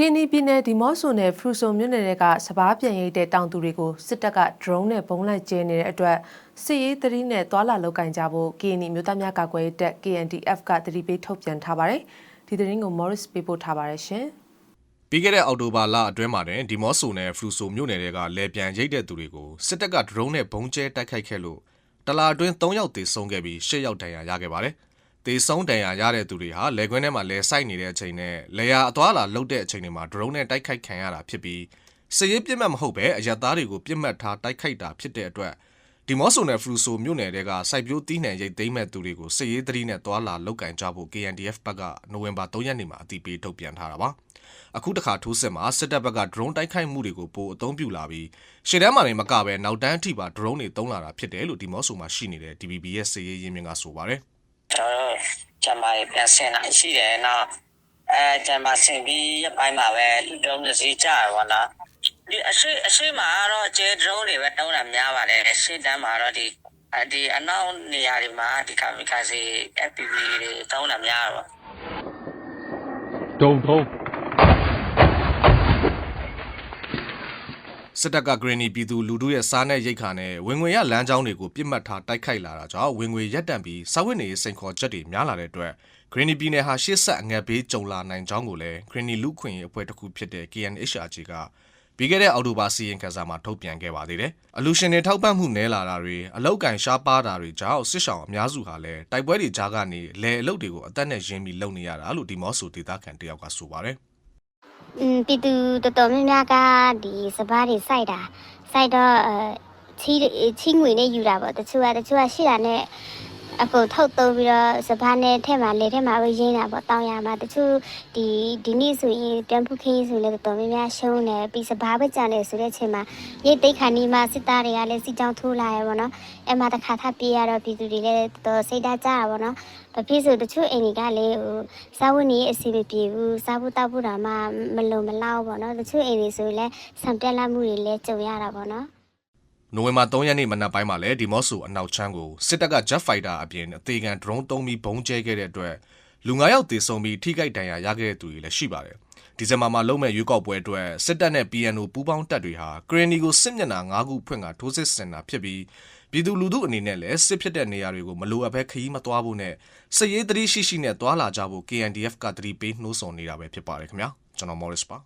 ကင်းနီပြည်နယ်ဒီမော့ဆိုနယ်ဖရူဆိုမြို့နယ်တွေကစပားပြန်ရိတ်တဲ့တောင်သူတွေကိုစစ်တပ်က drone နဲ့ဘုံလိုက်ကျဲနေတဲ့အတွက်စစ်ရေးသတိနဲ့သွာလာလောက်ကင်ကြဖို့ကင်းနီမြို့သားများကာကွယ်ရေးတပ် KNDF ကသတိပေးထုတ်ပြန်ထားပါတယ်။ဒီသတင်းကို Morris ပေးပို့ထားပါတယ်ရှင်။ပြီးခဲ့တဲ့အောက်တိုဘာလအတွင်းမှာတင်ဒီမော့ဆိုနယ်ဖရူဆိုမြို့နယ်တွေကလေပြန်ရိတ်တဲ့သူတွေကိုစစ်တပ်ကဒရုန်းနဲ့ဘုံကျဲတိုက်ခိုက်ခဲ့လို့တလာအတွင်း3ယောက်သေဆုံးခဲ့ပြီး10ယောက်ဒဏ်ရာရခဲ့ပါတယ်။ သေဆုံးဒဏ်ရာရတဲ့သူတွေဟာလေခွင်းထဲမှာလဲစိုက်နေတဲ့အချိန်နဲ့လေယာအသွာလာလှုပ်တဲ့အချိန်တွေမှာဒရုန်းနဲ့တိုက်ခိုက်ခံရတာဖြစ်ပြီးစစ်ရေးပြစ်မှတ်မဟုတ်ပဲအရက်သားတွေကိုပြစ်မှတ်ထားတိုက်ခိုက်တာဖြစ်တဲ့အတွက်ဒီမော့ဆိုနယ်ဖရူဆိုမြို့နယ်တွေကစိုက်ပျိုးတီးနှံရိတ်သိမ်းမဲ့သူတွေကိုစစ်ရေးသတိနဲ့သွာလာလောက်ကင်ကြဖို့ KNDF ဘက်ကနိုဝင်ဘာ3ရက်နေ့မှာအတည်ပြုထုတ်ပြန်ထားတာပါ။အခုတခါထိုးစစ်မှာစစ်တပ်ဘက်က drone တိုက်ခိုက်မှုတွေကိုပိုအသုံးပြုလာပြီးရှေ့တန်းမှာနေမကပဲနောက်တန်းအထိပါ drone တွေသုံးလာတာဖြစ်တယ်လို့ဒီမော့ဆိုမှာရှိနေတဲ့ DBB ရဲ့စစ်ရေးရင်းမြစ်ကဆိုပါတယ် ကျွန်တော်တို့ဂျမ်မာတွေပြန်ဆင်လာရှိတယ်နောက်အဲဂျမ်မာဆင်ပြီးရပိုင်းမှာပဲလူတုံးတစ်စီးကြရပါလားဒီအရှိအရှိမှာတော့ကျဲ drone တွေပဲတုံးတာများပါတယ်အရှိတန်းမှာတော့ဒီအဲဒီအနောက်နေရာတွေမှာဒီကာမီကာစီ FPV တွေတုံးတာများတော့ဒုံထုံး စစ်တပ်ကဂရင်းနီပြည်သူလူထုရဲ့စားနဲ့ရိတ်ခါနဲ့ဝင်ငွေရလမ်းကြောင်းတွေကိုပြစ်မှတ်ထားတိုက်ခိုက်လာတာကြောင့်ဝင်ငွေရက်တန့်ပြီးစာဝတ်နေရေးစိန်ခေါ်ချက်တွေများလာတဲ့အတွက်ဂရင်းနီပြည်နယ်ဟာရှေ့ဆက်အငတ်ဘေးကြုံလာနိုင်ကြောင်းကိုလည်းဂရင်းနီလူခွင့်ရေးအဖွဲ့တစ်ခုဖြစ်တဲ့ KNHRG ကပြီးခဲ့တဲ့အောက်တိုဘာစီရင်ခန်းစာမှာထုတ်ပြန်ခဲ့ပါသေးတယ်။အလူရှင်တွေထောက်ပံ့မှုနည်းလာတာတွေအလောက်ကန်ရှားပါတာတွေကြောင့်စစ်ဆောင်အများစုဟာလည်းတိုက်ပွဲတွေကြားကနေလဲအလုတ်တွေကိုအသက်နဲ့ရင်းပြီးလုပ်နေရတာလို့ဒီမော့ဆိုဒေတာခန်တယောက်ကဆိုပါတယ်။ อืมပြည်သူတော်တော်များများကဒီစပားတွေစိုက်တာစိုက်တော့အဲချီချီငွေနဲ့ယူတာပေါ့တချို့ကတချို့ကရှိတာနဲ့ အကုန်ထုတ်သုံးပြီးတော့စပားနဲ့ထဲမှာလေထဲမှာပဲရင်းတာပေါ့တောင်းရမှာတချို့ဒီဒီနေ့ဆိုရင်ပြန်ဖုတ်ခင်းဆိုလည်းတော်တော်များများရှုံးတယ်ပြီးစပားပဲကြံတယ်ဆိုတဲ့အချိန်မှာရိတ်သိက်ခါနီးမှာစစ်သားတွေကလည်းစီကြောင်းထိုးလာရပေါ့နော်အဲ့မှာတစ်ခါထပ်ပြေးရတော့ပြည်သူတွေလည်းတော်တော်စိတ်ဓာတ်ကြတာပေါ့နော်ဘာဖြစ်ဆိုတချို့အိမ်တွေကလည်းဟိုစားဝတ်နေရေးအစီမပြေဘူးစားဖို့တောက်ဖို့တော့မှမလုံမလောက်ပေါ့နော်တချို့အိမ်တွေဆိုလည်းဆံပြက်လာမှုတွေလည်းကြုံရတာပေါ့နော် နိုဝင်ဘာ3ရက်နေ့မနက်ပိုင်းမှာလည်းဒီမော့ဆိုအနောက်ချမ်းကိုစစ်တပ်က Jet Fighter အပြင်အသေးခံ drone သုံးပြီးဘုံကျဲခဲ့တဲ့အတွက်လူ9ယောက်သေဆုံးပြီးထိခိုက်ဒဏ်ရာရခဲ့တဲ့သူတွေလည်းရှိပါတယ်။ဒီဇင်ဘာမှာလုံးမဲ့ရွေးကောက်ပွဲအတွက်စစ်တပ်နဲ့ PNO ပူးပေါင်းတပ်တွေဟာကရင်နီကိုစစ်မျက်နှာ9ခုဖွင့်ကထိုးစစ်ဆင်တာဖြစ်ပြီးပြည်သူလူထုအနေနဲ့လည်းစစ်ဖြစ်တဲ့နေရာတွေကိုမလိုအပ်ဘဲခရီးမသွားဖို့နဲ့စစ်ရေးသတိရှိရှိနဲ့သွာလာကြဖို့ KNDF ကသတိပေးနှိုးဆော်နေတာပဲဖြစ်ပါတယ်ခင်ဗျာကျွန်တော် Morris ပါ